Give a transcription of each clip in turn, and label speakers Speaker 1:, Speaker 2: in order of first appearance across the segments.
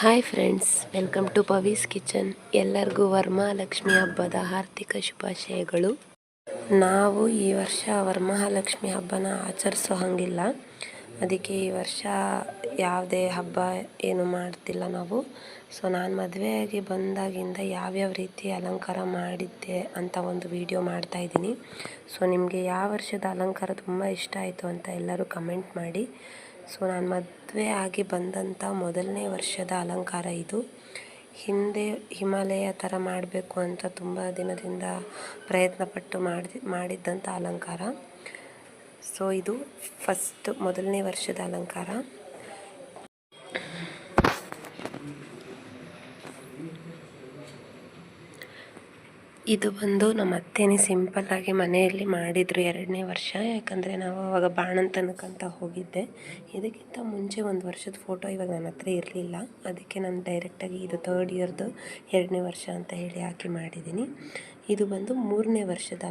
Speaker 1: Hi friends welcome to Pavi's kitchen ಎಲ್ಲರಿಗೂ ವರ್ಮಹಾಲಕ್ಷ್ಮಿ ಹಬ್ಬದ ಆರ್ಥಿಕ ಶುಭಾಶಯಗಳು. ನಾವು ಈ ವರ್ಷ ವರಮಹಾಲಕ್ಷ್ಮಿ ಹಬ್ಬನ ಆಚರಿಸೋ ಹಾಗಿಲ್ಲ. ಅದಕ್ಕೆ ಈ ವರ್ಷ ಯಾವುದೇ ಹಬ್ಬ ಏನು ಮಾಡ್ತಿಲ್ಲ ನಾವು. ಸೊ ನಾನು ಮದುವೆಯಾಗಿ ಬಂದಾಗಿಂದ ಯಾವ್ಯಾವ ರೀತಿ ಅಲಂಕಾರ ಮಾಡಿದ್ದೆ ಅಂತ ಒಂದು ವಿಡಿಯೋ ಮಾಡ್ತಾ ಇದ್ದೀನಿ. ಸೊ ನಿಮಗೆ ಯಾವ ವರ್ಷದ ಅಲಂಕಾರ ತುಂಬ ಇಷ್ಟ ಆಯಿತು ಅಂತ ಎಲ್ಲರೂ ಕಮೆಂಟ್ ಮಾಡಿ. ಸೊ ನಾನು ಮದುವೆ ಆಗಿ ಬಂದಂಥ ಮೊದಲನೇ ವರ್ಷದ ಅಲಂಕಾರ ಇದು. ಹಿಂದೆ ಹಿಮಾಲಯ ಥರ ಮಾಡಬೇಕು ಅಂತ ತುಂಬ ದಿನದಿಂದ ಪ್ರಯತ್ನಪಟ್ಟು ಮಾಡಿ ಮಾಡಿದ್ದಂಥ ಅಲಂಕಾರ. ಸೊ ಇದು ಫಸ್ಟ್ ಮೊದಲನೇ ವರ್ಷದ ಅಲಂಕಾರ. ಇದು ಬಂದು ನಮ್ಮ ಅತ್ತೇನೆ ಸಿಂಪಲ್ಲಾಗಿ ಮನೆಯಲ್ಲಿ ಮಾಡಿದರು ಎರಡನೇ ವರ್ಷ. ಯಾಕಂದರೆ ನಾವು ಅವಾಗ ಅಂತ ಹೋಗಿದ್ದೆ. ಇದಕ್ಕಿಂತ ಮುಂಚೆ ಒಂದು ವರ್ಷದ ಫೋಟೋ ಇವಾಗ ನನ್ನ ಹತ್ರ ಇರಲಿಲ್ಲ. ಅದಕ್ಕೆ ನಾನು ಡೈರೆಕ್ಟಾಗಿ ಇದು ತರ್ಡ್ ಇಯರ್ದು ಎರಡನೇ ವರ್ಷ ಅಂತ ಹೇಳಿ ಹಾಕಿ ಮಾಡಿದ್ದೀನಿ ಇದು ಬಂದು ಮೂರನೇ ವರ್ಷದ.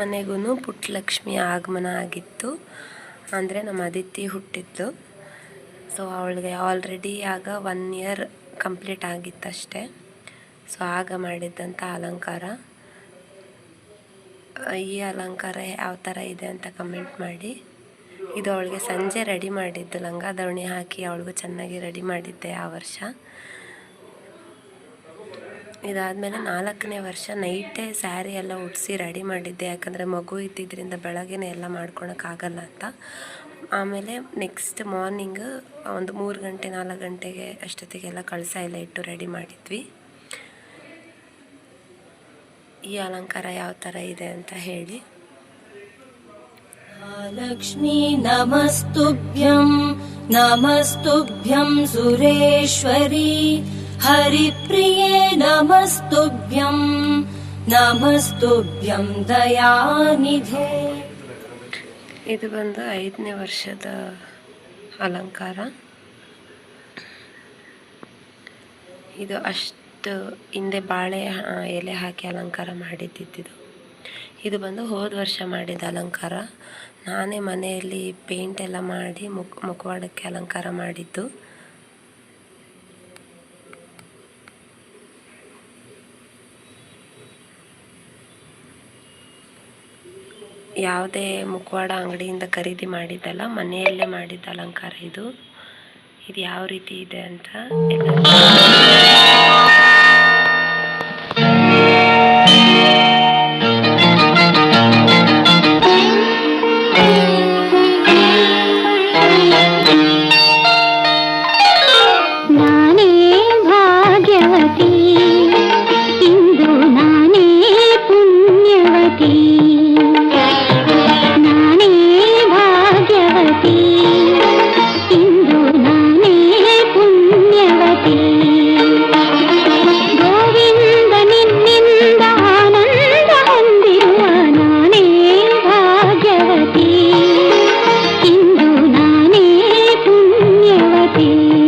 Speaker 1: ಮನೆಗೂ ಪುಟ್ಟಲಕ್ಷ್ಮಿ ಆಗಮನ ಆಗಿತ್ತು. ಅಂದರೆ ನಮ್ಮ ಅದಿತಿ ಹುಟ್ಟಿದ್ದು. ಸೊ ಅವಳಿಗೆ ಆಲ್ರೆಡಿ ಆಗ ಒನ್ ಇಯರ್ ಕಂಪ್ಲೀಟ್ ಆಗಿತ್ತಷ್ಟೇ ಸೊ ಆಗ ಮಾಡಿದ್ದಂಥ ಅಲಂಕಾರ. ಈ ಅಲಂಕಾರ ಯಾವ ಥರ ಇದೆ ಅಂತ ಕಮೆಂಟ್ ಮಾಡಿ. ಇದು ಅವಳಿಗೆ ಸಂಜೆ ರೆಡಿ ಮಾಡಿದ್ದು. ಲಂಗ ದವಣಿ ಹಾಕಿ ಅವಳಿಗೂ ಚೆನ್ನಾಗಿ ರೆಡಿ ಮಾಡಿದ್ದೆ ಆ ವರ್ಷ. ಇದಾದಮೇಲೆ ನಾಲ್ಕನೇ ವರ್ಷ ನೈಟೇ ಸ್ಯಾರಿ ಎಲ್ಲ ಉಡಿಸಿ ರೆಡಿ ಮಾಡಿದ್ದೆ ಯಾಕಂದರೆ ಮಗು ಇದ್ದಿದ್ದರಿಂದ ಬೆಳಗ್ಗೆನೇ ಎಲ್ಲ ಮಾಡ್ಕೊಳಕ್ಕಾಗಲ್ಲ ಅಂತ ಆಮೇಲೆ ನೆಕ್ಸ್ಟ್ ಮಾರ್ನಿಂಗ್ ಒಂದು ಮೂರು ಗಂಟೆ ನಾಲ್ಕು ಗಂಟೆಗೆ ಅಷ್ಟೊತ್ತಿಗೆಲ್ಲ ಕಳಸ ಎಲ್ಲ ಇಟ್ಟು ರೆಡಿ ಮಾಡಿದ್ವಿ ಈ ಅಲಂಕಾರ ಯಾವ ಥರ ಇದೆ ಅಂತ ಹೇಳಿ
Speaker 2: लक्ष्मी नमस्तुभ्यं नमस्तुभ्यं सुरेश्वरी हरिप्रिये नमस्तुभ्यं नमस्तुभ्यं दयानिधे
Speaker 1: ಇದು ಬಂದು ಐದನೇ ವರ್ಷದ ಅಲಂಕಾರ ಇದು ಅಷ್ಟು ಹಿಂದೆ ಬಾಳೆ ಆ, ಎಲೆ ಹಾಕಿ ಅಲಂಕಾರ ಮಾಡಿದ್ದಿದ್ದು ಇದು ಬಂದು ಹೋದ ವರ್ಷ ಮಾಡಿದ ಅಲಂಕಾರ ನಾನೇ ಮನೆಯಲ್ಲಿ ಪೇಂಟ್ ಎಲ್ಲ ಮಾಡಿ ಮುಖ ಮುಖವಾಡಕ್ಕೆ ಅಲಂಕಾರ ಮಾಡಿದ್ದು ಯಾವುದೇ ಮುಖವಾಡ ಅಂಗಡಿಯಿಂದ ಖರೀದಿ ಮಾಡಿದ್ದಲ್ಲ ಮನೆಯಲ್ಲೇ ಮಾಡಿದ್ದ ಅಲಂಕಾರ ಇದು. ಇದು ಯಾವ ರೀತಿ ಇದೆ ಅಂತ